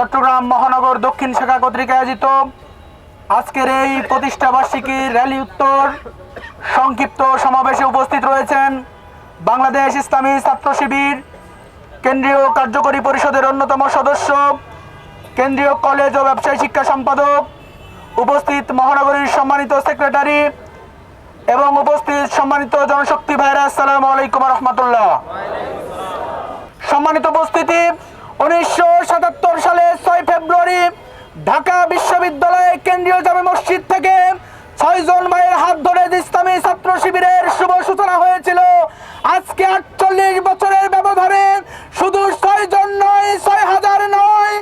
চট্টগ্রাম মহানগর দক্ষিণ শাখা কর্তৃক আয়োজিত আজকের এই প্রতিষ্ঠা বার্ষিকী র্যালি উত্তর সংক্ষিপ্ত সমাবেশে উপস্থিত রয়েছেন বাংলাদেশ ইসলামী ছাত্র শিবির, কেন্দ্রীয় কার্যকরী পরিষদের অন্যতম সদস্য, কেন্দ্রীয় কলেজ ও ব্যবসায় শিক্ষা সম্পাদক, উপস্থিত মহানগরীর সম্মানিত সেক্রেটারি এবং উপস্থিত সম্মানিত জনশক্তি ভাইরা আসসালামু আলাইকুম রহমতুল্লাহ। সম্মানিত উপস্থিতি উনিশশো সাতাত্তর সালে ছয় ফেব্রুয়ারি ঢাকা বিশ্ববিদ্যালয়ের কেন্দ্রীয় জামে মসজিদ থেকে ছয়জন ভাইয়ের হাত ধরে ইসলামী ছাত্র শিবিরের শুভ সূচনা হয়েছিল। আজকে আটচল্লিশ বছরের ব্যবধানে শুধু ছয় জন নয়, ছয় হাজার নয়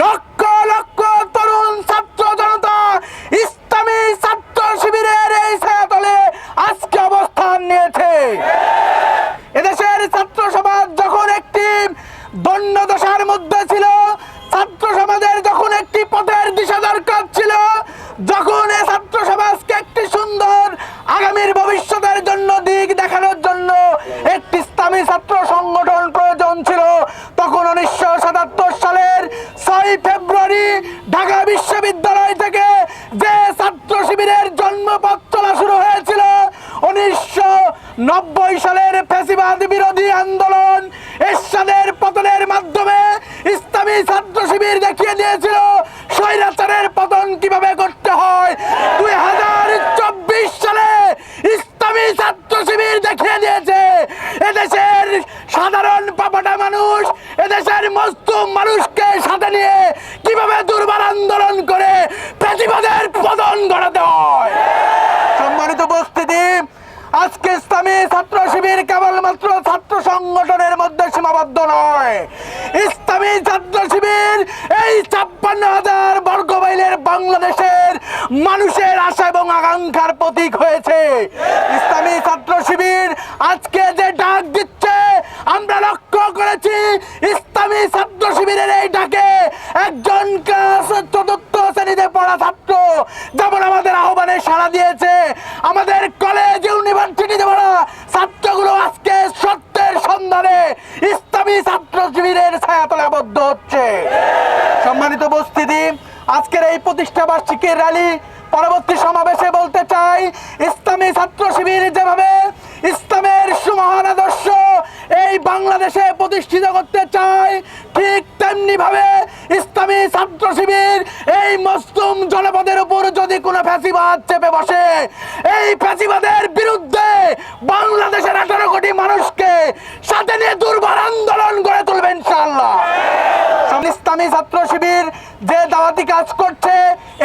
লক্ষ যখন এ ছাত্র সমাজকে একটি সুন্দর আগামীর ভবিষ্যতের জন্য দিক দেখানোর জন্য একটি ইসলামী ছাত্র সংগঠন প্রয়োজন ছিল, তখন উনিশশো সাতাত্তর সালের ছয় ফেব্রুয়ারি ঢাকা বিশ্ববিদ্যালয় থেকে যে ছাত্র শিবিরের জন্মপথ চলা শুরু হয়েছিল, উনিশশো নব্বই সালের ফ্যাসিবাদ বিরোধী আন্দোলন এরশাদের পতনের মাধ্যমে ইসলামী ছাত্র শিবির দেখিয়ে দিয়েছিল স্বৈরাচারের পতন কীভাবে করতে হয় দুই হাজার চব্বিশ সালে ইসলামী ছাত্র শিবির দেখিয়ে দিয়েছে এদেশের সাধারণ পাপাটা মানুষ, এদেশের মজদুম মানুষকে সাথে নিয়ে কীভাবে দুর্বার আন্দোলন করে প্রতিবাদের পতন ঘটাতে হয়? সম্মানিত উপস্থিতি, আজকে ইসলামী ছাত্র শিবির কেবলমাত্র ছাত্র সংগঠনের মধ্যে সীমাবদ্ধ নয়। ইসলামী ছাত্র শিবির এই ছাপ্পান্ন হাজার বর্গ মাইলের বাংলাদেশের মানুষের আশা এবং আকাঙ্ক্ষার প্রতীক হয়েছে। ইসলামী ছাত্র শিবির আজকে যে ডাক দিচ্ছে আমরা লক্ষ্য করেছি ইসলামী ছাত্র শিবিরের এই ডাকে একজন চতুর্থ শ্রেণীতে পড়া ছাত্র। যেমন আমাদের আহ্বানে সাড়া দিয়েছে, আমাদের কলেজ ইউনিভার্সিটিতে পড়া ছাত্রগুলো আজকে সত্যের সন্ধানে ইসলামী ছাত্র শিবিরের ছায়াতলে আবদ্ধ হচ্ছে। সম্মানিত উপস্থিতি, আজকের এই প্রতিষ্ঠা বার্ষিকীর র্যালি পরবর্তী সমাবেশে বলতে চাই, ইসলামী ছাত্র শিবির যেভাবে ইসলামের সুমহান আদর্শ এই বাংলাদেশে প্রতিষ্ঠিত করতে চায়, ঠিক তেমনি ভাবে ইসলামী ছাত্র শিবির এই মস্তুম জনপদের উপর যদি কোনো ফ্যাসিবাদ চেপে বসে, এই ফ্যাসিবাদের বিরুদ্ধে বাংলাদেশের আঠারো কোটি মানুষকে সাথে নিয়ে দুর্বার আন্দোলন গড়ে তুলবে ইনশাল্লাহ ইসলামী ছাত্র শিবির যে দাওয়াতি কাজ করছে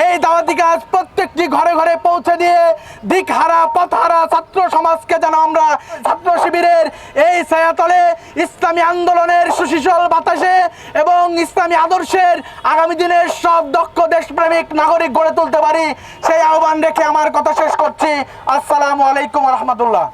এই দাওয়াতি কাজ প্রত্যেকটি ঘরে ঘরে পৌঁছে দিয়ে দিকহারা, পথহারা ছাত্র সমাজকে যেন আমরা ছাত্র শিবিরের এই ছায়াতলে ইসলামী আন্দোলনের সুশীতল বাতাসে এবং ইসলামী আদর্শের আগামী দিনের সব দক্ষ দেশপ্রেমিক নাগরিক গড়ে তুলতে পারি, সেই আহ্বান রেখে আমার কথা শেষ করছি। আসসালামু আলাইকুম রহমতুল্লাহ।